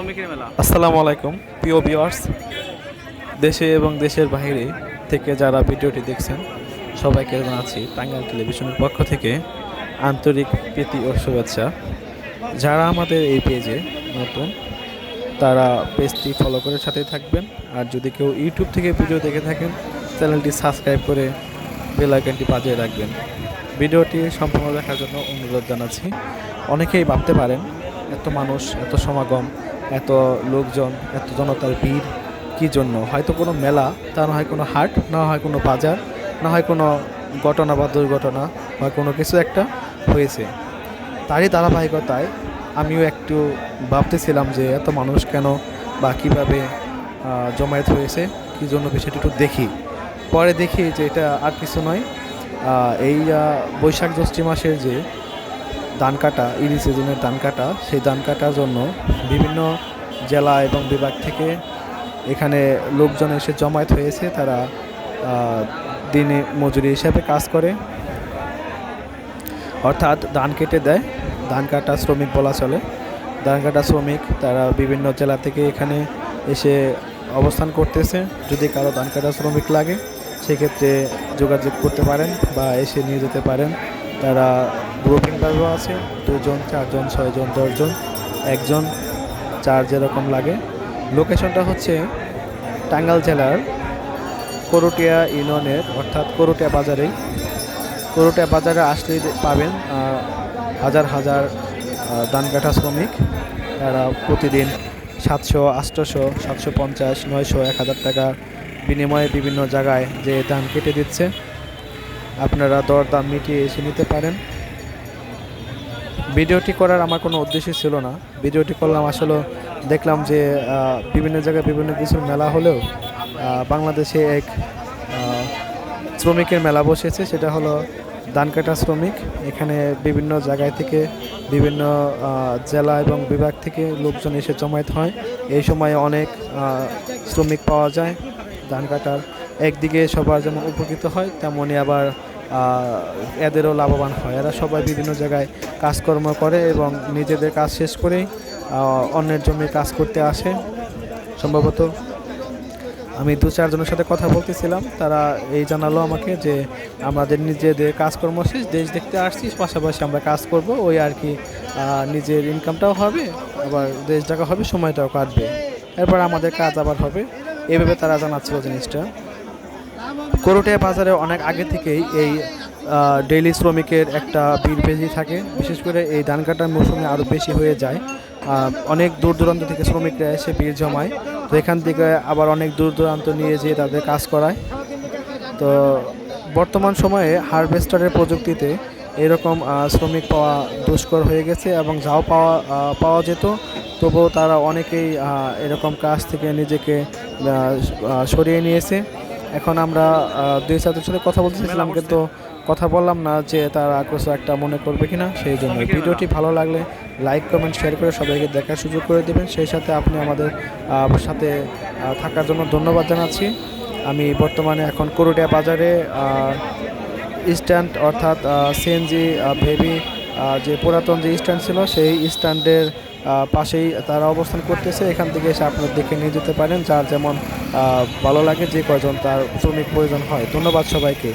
আসসালামু আলাইকুম, প্রিয় ভিউয়ার্স দেশে এবং দেশের বাইরে থেকে যারা ভিডিওটি দেখছেন, সবাইকে জানাচ্ছি টাঙ্গাইল টেলিভিশনের পক্ষ থেকে আন্তরিক প্রীতি ও শুভেচ্ছা। যারা আমাদের এই পেজে নতুন, তারা পেজটি ফলো করে সাথে থাকবেন। আর যদি কেউ ইউটিউব থেকে ভিডিও দেখে থাকেন, চ্যানেলটি সাবস্ক্রাইব করে বেল আইকনটি বাজিয়ে রাখবেন। ভিডিওটি সম্পূর্ণ দেখার জন্য অনুরোধ জানাচ্ছি। অনেকেই ভাবতে পারেন, এত মানুষ, এত সমাগম এত লোকজন, এত জনতার ভিড়, কি জন্য? হয়তো কোনো মেলা, তা না হয় কোনো হাট, না হয় কোনো বাজার, না হয় কোনো ঘটনা বা দুর্ঘটনা, বা কোনো কিছু একটা হয়েছে। তারই ধারাবাহিকতায় আমিও একটু ভাবতেছিলাম যে এত মানুষ কেন বা কীভাবে জমায়েত হয়েছে, কি জন্য বিষয়টি একটু দেখি। পরে দেখি যে এটা আর কিছু নয়। এই বৈশাখ জ্যৈষ্ঠী মাসের যে ধান কাটা ইরি সিজনের ধান কাটা, সেই ধান কাটার জন্য বিভিন্ন জেলা এবং বিভাগ থেকে এখানে লোকজন এসে জমায়েত হয়েছে। তারা দিনে মজুরি হিসাবে কাজ করে। অর্থাৎ ধান কেটে দেয়, ধান কাটা শ্রমিক বলা চলে। ধান কাটা শ্রমিক তারা বিভিন্ন জেলা থেকে এখানে এসে অবস্থান করতেছে। যদি কারও ধান কাটা শ্রমিক লাগে, সেক্ষেত্রে যোগাযোগ করতে পারেন বা এসে নিয়ে যেতে পারেন। তারা গ্রুপিংভাবেও আছে, দুজন, চারজন, ছয়জন, দশজন, একজন, চার যেরকম লাগে। লোকেশনটা হচ্ছে টাঙ্গাইল জেলার করুটিয়া ইউনিয়নের, অর্থাৎ করুটিয়া বাজারেই। করুটিয়া বাজারে আসলেই পাবেন হাজার হাজার কাটা শ্রমিক। তারা প্রতিদিন সাতশো আটশোশো সাতশো পঞ্চাশ, নয়শো, এক হাজার টাকা বিনিময়ে বিভিন্ন জায়গায় যে ধান কেটে দিচ্ছে। আপনারা দর দাম মিটিয়ে এসে নিতে পারেন। ভিডিওটি করার আমার কোনো উদ্দেশ্য ছিল না। ভিডিওটি করলাম আসলে দেখলাম যে বিভিন্ন জায়গায় বিভিন্ন কিছুর মেলা হলেও বাংলাদেশে এক শ্রমিকের মেলা বসেছে। সেটা হলো ধান কাটা শ্রমিক। এখানে বিভিন্ন জায়গায় থেকে বিভিন্ন জেলা এবং বিভাগ থেকে লোকজন এসে জমায়েত হয়। এই সময়ে অনেক শ্রমিক পাওয়া যায়। ধান কাটার একদিকে সবার যেমন উপকৃত হয় তেমনই আবার এদেরও লাভবান হয়। এরা সবাই বিভিন্ন জায়গায় কাজকর্ম করে এবং নিজেদের কাজ শেষ করেই অন্যের জমি কাজ করতে আসে। সম্ভবত আমি দু চারজনের সাথে কথা বলতেছিলাম, তারা এই জানালো আমাকে যে আমাদের নিজেদের কাজকর্ম শেষ, দেশ দেখতে আসছি পাশাপাশি আমরা কাজ করব, ওই আর কি নিজের ইনকামটাও হবে, আবার দেশ টাকা হবে, সময়টাও কাটবে। এরপর আমাদের কাজ আবার হবে। এভাবে তারা জানাচ্ছিল জিনিসটা। করুটিয়া বাজারে অনেক আগে থেকেই এই ডেইলি শ্রমিকের একটা ভিড় বেশি থাকে। বিশেষ করে এই ধান কাটার মৌসুমে আরও বেশি হয়ে যায়। অনেক দূর দূরান্ত থেকে শ্রমিকরা এসে ভিড় জমায়। তো এখান থেকে আবার অনেক দূর দূরান্ত নিয়ে যেয়ে তাদের কাজ করায়। তো বর্তমান সময়ে হারভেস্টারের প্রযুক্তিতে এরকম শ্রমিক পাওয়া দুষ্কর হয়ে গেছে এবং যাও পাওয়া পাওয়া যেত। তবুও তারা অনেকেই এরকম কাজ থেকে নিজেকে সরিয়ে নিয়েছে। এখন আমরা দুই ছাত্রের সাথে কথা বলতে চাইছিলাম কিন্তু কথা বললাম না যে তারা কিছু একটা মনে করবে কিনা সেই জন্য ভিডিওটি ভালো লাগলে লাইক কমেন্ট শেয়ার করে সবাইকে দেখার সুযোগ করে দেবেন। সেই সাথে আপনি আমাদের সাথে থাকার জন্য ধন্যবাদ জানাচ্ছি। আমি বর্তমানে এখন করুটিয়া বাজারে স্ট্যান্ড অর্থাৎ সিএনজি ভেবি যে পুরাতন যে স্ট্যান্ড ছিল সেই স্ট্যান্ডের পাশেই তারা অবস্থান করতেছে। এখান থেকে এসে আপনারা দেখে নিয়ে যেতে পারেন যার যেমন ভালো লাগে যে কয়জন তার শ্রমিক প্রয়োজন হয়। ধন্যবাদ সবাইকে।